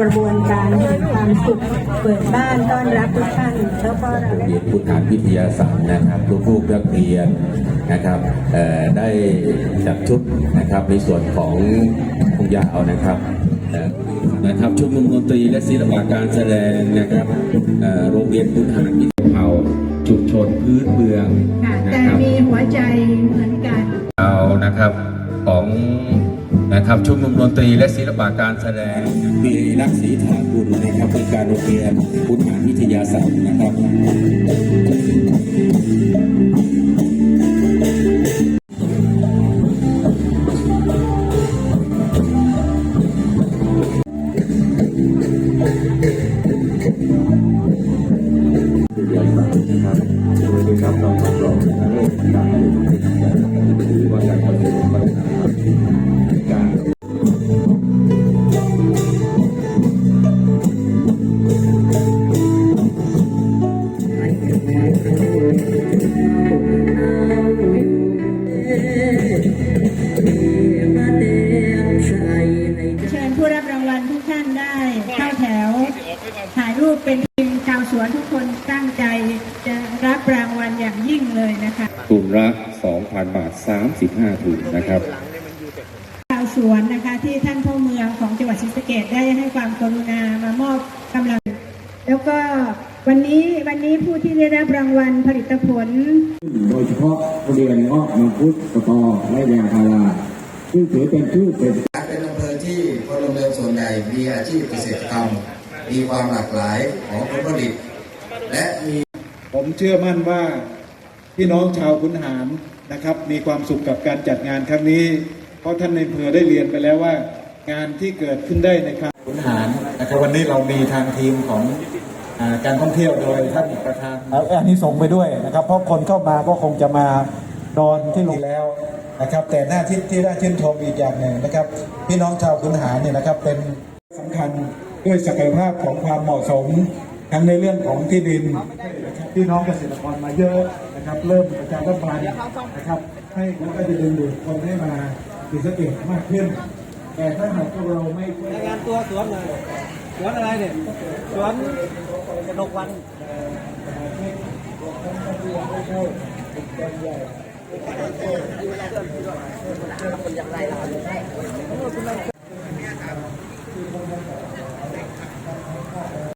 กระบวนการแห่งความสุขเปิดบ้านต้อนรับทุกท่านแล้วก็เราได้เรียนพุทธาพิทยาศาสตร์นะครับลูกๆนักเรียนนะครับเอ่อได้จัดชุดนะครับในส่วนของผู้ยาวนะครับเอ่อนะครับชุดมุมดนตรีและศิลปะการแสดงนะครับเอ่อโรงเรียนพุทธาพิทยาเผ่าชุมชนพื้นเมืองค่ะนะแต่ครับมีหัวใจเหมือนกันเรานะครับของ นะครับชุมนุมดนตรีและศิลปะการแสดงมีรักศรีฐานบุญนะครับเป็นการโรงเรียนพุทธาวิทยาศาสตร์นะครับสวิทยาศาสตร์นะครับโดยได้รับรางวัลรอง ถ่ายรูปเป็นทีมชาวสวนทุกคนตั้งใจจะรับรางวัลอย่างยิ่งเลยนะคะกลุ่มละ 2,000 บาท 35ถุงนะครับชาวสวนนะคะที่ท่านพ่อเมืองของจังหวัดศรีสะเกษได้ให้ความกรุณามามอบกำลัง แล้วก็วันนี้วันนี้ผู้ที่ได้รับรางวัลผลิตผล โดยเฉพาะทุเรียนเงาะมังคุดสตอและยางพาราซึ่งถือเป็นพืชเป็นเป็นอำเภอที่พลเมืองส่วนใหญ่มีอาชีพเกษตรกรรม มีความหลากหลายของผลผลิต และมีผมเชื่อมั่นว่าพี่น้องชาวขุนหารนะครับ มีความสุขกับการจัดงานครั้งนี้ เพราะท่านในอำเภอได้เรียนไปแล้วว่า งานที่เกิดขึ้นได้ในครั้งขุนหารนะครับวันนี้เรามีทางทีมของอาการท่องเที่ยวโดยท่านประธานเอาอันนี้ส่งส์ไปด้วยนะครับ เพราะคนเข้ามาก็คงจะมานอนที่โรงแรมแล้วนะครับ แต่หน้าที่ที่น่าชื่นชมอีกอย่างหนึ่งนะครับ พี่น้องชาวขุนหารเนี่ยนะครับเป็นสำคัญ ด้วยศักยภาพของความเหมาะสม ทั้งในเรื่องของที่ดินนะครับพี่น้องเกษตรกรมาเยอะนะครับ เริ่มประชาสัมพันธ์นะครับ ให้แล้วก็จะดึงดูดคนให้มาศรีสะเกษมากขึ้น แต่ถ้าหากพวกเราไม่ช่วยรายงานตัวสวนเลยสวนอะไรเนี่ยสวนกระดกวันท